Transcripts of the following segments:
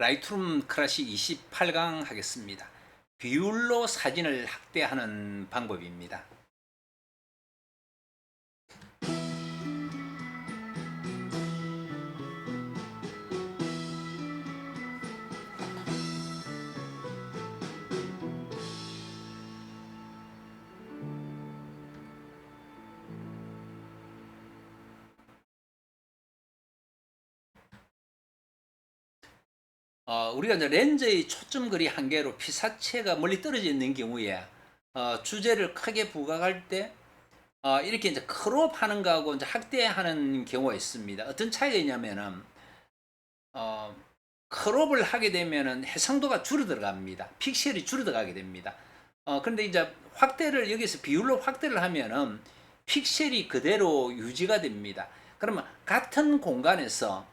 라이트룸 클래식 28강 하겠습니다. 비율로 사진을 확대하는 방법입니다. 어, 우리가 이제 렌즈의 초점 거리 한계로 피사체가 멀리 떨어져 있는 경우에 어, 주제를 크게 부각할 때 어, 이렇게 이제 크롭하는 거하고 이제 확대하는 경우가 있습니다. 어떤 차이가 있냐면은 어, 크롭을 하게 되면은 해상도가 줄어들어갑니다. 픽셀이 줄어들어가게 됩니다. 어, 그런데 이제 확대를 여기서 비율로 확대를 하면은 픽셀이 그대로 유지가 됩니다. 그러면 같은 공간에서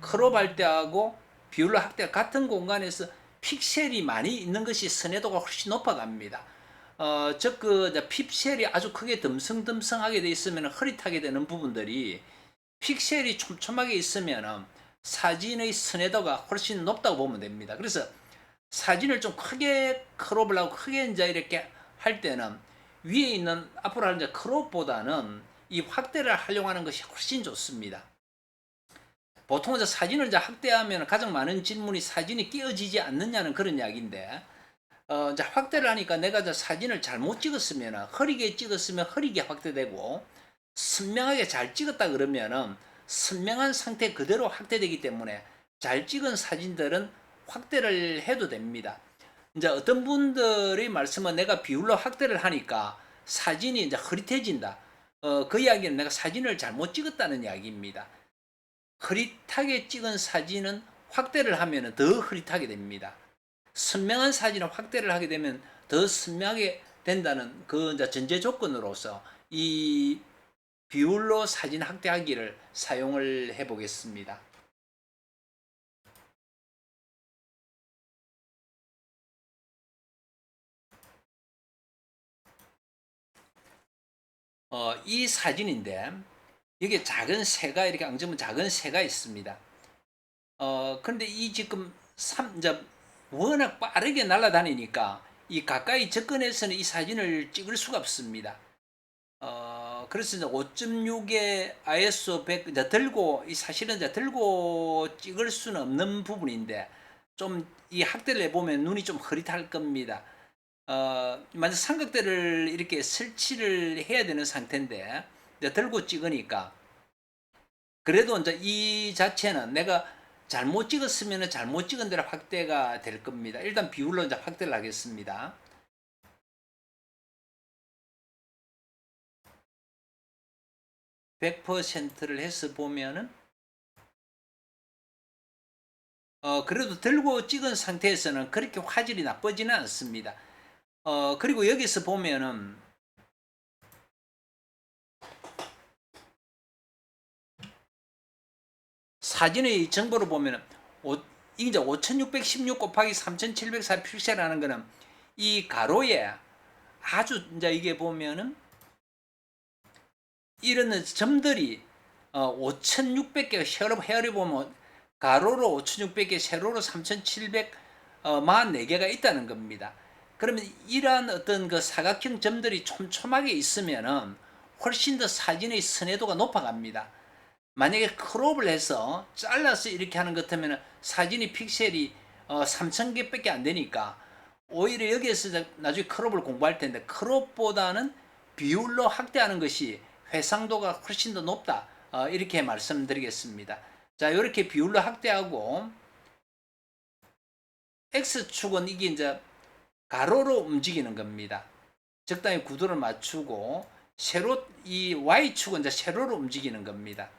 크롭할 때하고 비율로 확대 같은 공간에서 픽셀이 많이 있는 것이 선해도가 훨씬 높아갑니다. 어, 즉그 픽셀이 아주 크게 듬성듬성하게 돼 있으면 흐릿하게 되는 부분들이 픽셀이 촘촘하게 있으면 사진의 선해도가 훨씬 높다고 보면 됩니다. 그래서 사진을 좀 크게 크롭을 하고 크게 이제 이렇게 할 때는 위에 있는 앞으로 하는 크롭보다는 이 확대를 활용하는 것이 훨씬 좋습니다. 보통 이제 사진을 이제 확대하면 가장 많은 질문이 사진이 끼어지지 않느냐는 그런 이야기인데 어, 이제 확대를 하니까 내가 이제 사진을 잘못 찍었으면 흐리게 찍었으면 흐리게 확대되고 선명하게 잘 찍었다 그러면은 선명한 상태 그대로 확대되기 때문에 잘 찍은 사진들은 확대를 해도 됩니다. 이제 어떤 분들의 말씀은 내가 비율로 확대를 하니까 사진이 이제 흐릿해진다. 어, 그 이야기는 내가 사진을 잘못 찍었다는 이야기입니다. 흐릿하게 찍은 사진은 확대를 하면 더 흐릿하게 됩니다. 선명한 사진을 확대를 하게 되면 더 선명하게 된다는 그 전제 조건으로서 이 비율로 사진 확대하기를 사용을 해 보겠습니다. 어, 이 사진인데 여기에 작은 새가 이렇게 앙증면 작은 새가 있습니다. 어, 근데 이 지금 삼, 이제 워낙 빠르게 날아다니니까 이 가까이 접근해서는 이 사진을 찍을 수가 없습니다. 어, 그래서 이제 5.6의 ISO 100 이제 들고 이 사실은 이제 들고 찍을 수는 없는 부분인데 좀이 확대를 해보면 눈이 좀 흐릿할 겁니다. 어, 만약 삼각대를 이렇게 설치를 해야 되는 상태인데 들고 찍으니까 그래도 이제 이 자체는 내가 잘못 찍었으면 잘못 찍은 대로 확대가 될 겁니다. 일단 비율로 이제 확대를 하겠습니다. (100%를) 해서 보면은 어 그래도 들고 찍은 상태에서는 그렇게 화질이 나쁘지는 않습니다. 어 그리고 여기서 보면은 사진의 정보를 보면 이제 5616 곱하기 3704 픽셀하는 거는 이 가로에 아주 이제 이게 보면은 이런 점들이 어 5600개 세로 헤어려 보면 가로로 5600개 세로로 3700 어, 44개가 있다는 겁니다. 그러면 이러한 어떤 그 사각형 점들이 촘촘하게 있으면은 훨씬 더 사진의 선해도가 높아갑니다. 만약에 크롭을 해서 잘라서 이렇게 하는 것 같으면 사진이 픽셀이 어, 3000개 밖에 안 되니까 오히려 여기에서 나중에 크롭을 공부할 텐데 크롭보다는 비율로 확대하는 것이 회상도가 훨씬 더 높다 어, 이렇게 말씀드리겠습니다. 자 이렇게 비율로 확대하고 X축은 이게 이제 가로로 움직이는 겁니다. 적당히 구도를 맞추고 세로 이 Y축은 이제 세로로 움직이는 겁니다.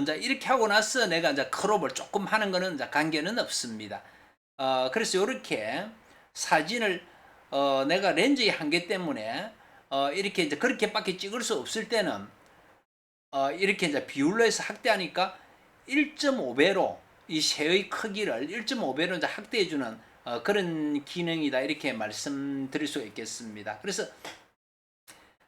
이제 이렇게 하고 나서 내가 이제 크롭을 조금 하는 거는 이제 관계는 없습니다. 어, 그래서 이렇게 사진을 어, 내가 렌즈의 한계 때문에 어, 이렇게 이제 그렇게밖에 찍을 수 없을 때는 어, 이렇게 이제 비율로 해서 확대하니까 1.5배로 이 새의 크기를 1.5배로 이제 확대해주는 어, 그런 기능이다 이렇게 말씀드릴 수 있겠습니다. 그래서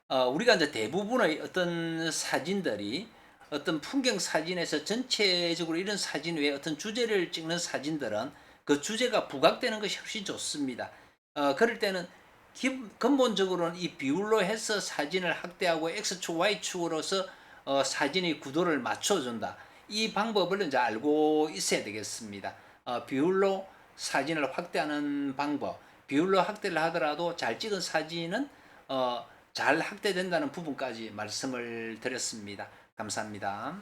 어, 우리가 이제 대부분의 어떤 사진들이 어떤 풍경 사진에서 전체적으로 이런 사진 외에 어떤 주제를 찍는 사진들은 그 주제가 부각되는 것이 훨씬 좋습니다. 어, 그럴 때는 기, 근본적으로는 이 비율로 해서 사진을 확대하고 X축, Y축으로서 어, 사진의 구도를 맞춰준다. 이 방법을 이제 알고 있어야 되겠습니다. 어, 비율로 사진을 확대하는 방법, 비율로 확대를 하더라도 잘 찍은 사진은 어, 잘 확대된다는 부분까지 말씀을 드렸습니다. 감사합니다.